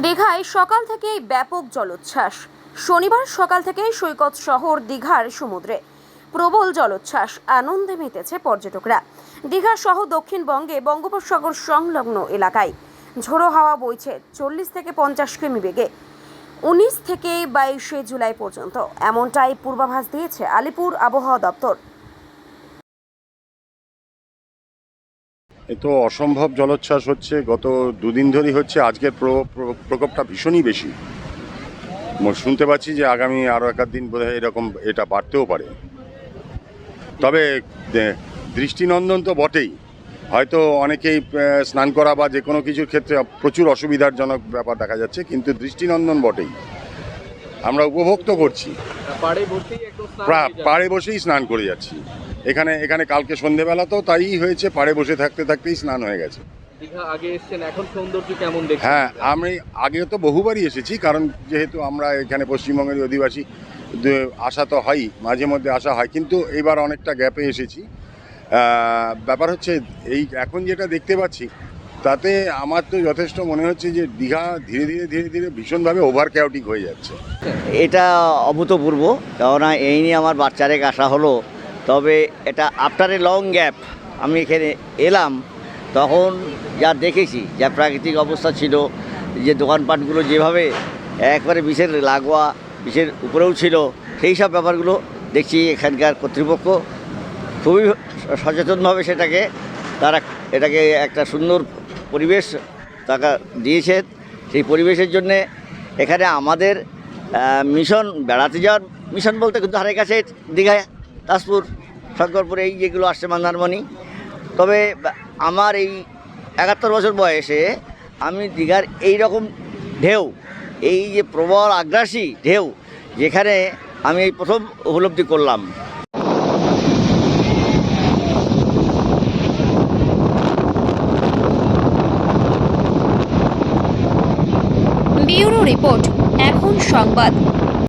দীঘায় সকাল থেকেই ব্যাপক জলোচ্ছ্বাস। শনিবার সকাল থেকেই সৈকত শহর দীঘার সমুদ্রে। প্রবল জলোচ্ছ্বাস আনন্দে মেতেছে পর্যটকরা। দীঘা সহ দক্ষিণবঙ্গে বঙ্গোপসাগর সংলগ্ন এলাকায়। ঝোড়ো হাওয়া বইছে চল্লিশ থেকে পঞ্চাশ কিমি বেগে। উনিশ থেকে বাইশে জুলাই পর্যন্ত। এমনটাই পূর্বাভাস দিয়েছে আলিপুর আবহাওয়া দপ্তর। এ তো অসম্ভব জলোচ্ছ্বাস হচ্ছে। গত দুদিন ধরেই হচ্ছে। আজকের প্র- প্র- প্রকোপটা ভীষণই বেশি। শুনতে পাচ্ছি যে আগামী আরও এক দিন বোধহয় এরকম এটা বাড়তেও পারে। তবে দৃষ্টিনন্দন তো বটেই। হয়তো অনেকেই স্নান করা বা যে কোনো কিছুর ক্ষেত্রে প্রচুর অসুবিধারজনক ব্যাপার দেখা যাচ্ছে কিন্তু দৃষ্টিনন্দন বটেই। আমরা উপভোগ তো করছি। পাড়ে বসেই স্নান করে যাচ্ছি। এখানে এখানে কালকে সন্ধেবেলাতেও তাই হয়েছে পাড়ে বসে থাকতে থাকতেই স্নান হয়ে গেছে। আগে এসেছেন এখন সৌন্দর্য কেমন দেখছেন? হ্যাঁ আমি আগে তো বহুবারই এসেছি কারণ যেহেতু আমরা এখানে পশ্চিমবঙ্গের অধিবাসী আসা তো হয়ই মাঝে মধ্যে আসা হয় কিন্তু এবার অনেকটা গ্যাপে এসেছি। ব্যাপার হচ্ছে এই এখন যেটা দেখতে পাচ্ছি তাতে আমার তো যথেষ্ট মনে হচ্ছে যে দীঘা ধীরে ধীরে ধীরে ধীরে ভীষণভাবে ওভার ক্যাওটিক হয়ে যাচ্ছে। এটা অভূতপূর্ব কেননা এই নিয়ে আমার বাচ্চারে আসা হলো তবে এটা আফটার এ লং গ্যাপ আমি এখানে এলাম, তখন যা দেখেছি, যা প্রাকৃতিক অবস্থা ছিল, যে দোকানপাটগুলো যেভাবে একবারে বিষের লাগোয়া বিষের উপরেও ছিল, সেই সব ব্যাপারগুলো দেখছি এখানকার কর্তৃপক্ষ। খুবই সচেতনভাবে সেটাকে, তারা এটাকে একটা সুন্দর পরিবেশ তারা দিয়েছে। সেই পরিবেশের জন্যে এখানে আমাদের মিশন বেড়াতে যাওয়ার মিশন বলতে কিন্তু ধারে কাছে দীঘায় তাজপুর শঙ্করপুর, এই যেগুলো আসছে মন্দারমণি। তবে আমার এই একাত্তর বছর বয়সে আমি দীঘার এই রকম ঢেউ, এই যে প্রবল আগ্রাসী ঢেউ, যেখানে আমি এই প্রথম উপলব্ধি করলাম। রিপোর্ট, এখন সংবাদ।